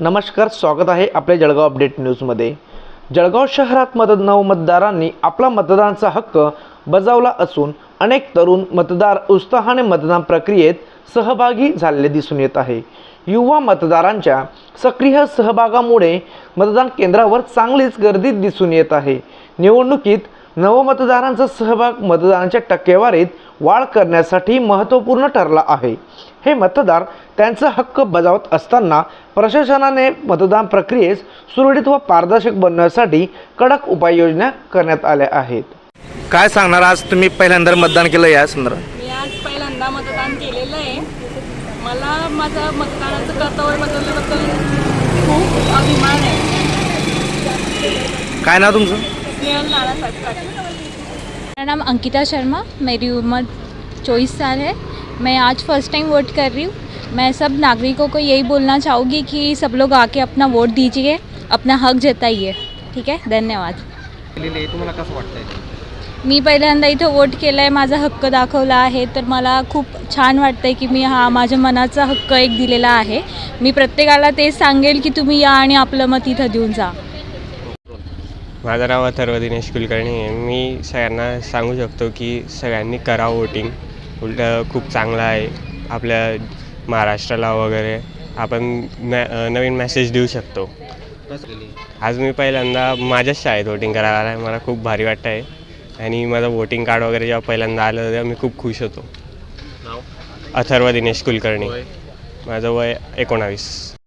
नमस्कार स्वागत आहे आपल्या जळगाव अपडेट न्यूजमध्ये. जळगाव शहरात मत नवमतदारांनी आपला मतदानाचा हक्क बजावला असून अनेक तरुण मतदार उत्साहाने मतदान प्रक्रियेत सहभागी झालेले दिसून येत आहे. युवा मतदारांच्या सक्रिय सहभागामुळे मतदान केंद्रावर चांगलीच गर्दी दिसून येत आहे. निवडणुकीत नवमतदारांचा सहभाग मतदानाच्या टक्केवारीत वाढ करण्यासाठी महत्त्वपूर्ण ठरला आहे. हे मतदार त्यांचा हक्क बजावत असताना प्रशासनाने मतदान प्रक्रियेस सुरळीत व पारदर्शक बनवण्यासाठी कडक उपाययोजना करण्यात आल्या आहेत. काय सांगणार आज तुम्ही पहिल्यांदा मतदान केलं या संदर्भात? मी आज पहिल्यांदा मतदान केलेलं आहे. मला माझं मतदानाचं कर्तव्य बदलल्याबद्दल खूप अभिमान आहे. काय नाव तुमचं? स्नेहल नानासाहेब काटे मेरा नाम अंकिता शर्मा मेरी उम्र चौबीस साल है। मैं आज फर्स्ट टाइम वोट कर रही हूँ। मैं सब नागरिकों को यही बोलना चाहूँगी कि सब लोग आके अपना वोट दीजिए अपना हक जताइए। ठीक आहे धन्यवाद। तुम्हाला कसं वाटतंय? मी पहिल्यांदा इथं वोट केलं आहे माझा हक्क दाखवला आहे तर मला खूप छान वाटतं आहे की मी हा माझ्या मनाचा हक्क एक दिलेला आहे. मी प्रत्येकाला तेच सांगेल की तुम्ही या आणि आपलं मत इथं देऊन जा. माझं नाव अथर्व दिनेश कुलकर्णी आहे. मी सगळ्यांना सांगू शकतो की सगळ्यांनी करा वोटिंग उलट खूप चांगलं आहे आपल्या महाराष्ट्राला वगैरे. आपण मॅ नवीन मेसेज देऊ शकतो. आज मी पहिल्यांदा माझ्याच शाळेत वोटिंग करायला आला आहे मला खूप भारी वाटतं आहे आणि माझं वोटिंग कार्ड वगैरे जेव्हा पहिल्यांदा आलं तेव्हा मी खूप खुश होतो. अथर्व दिनेश कुलकर्णी. माझं वय एकोणावीस.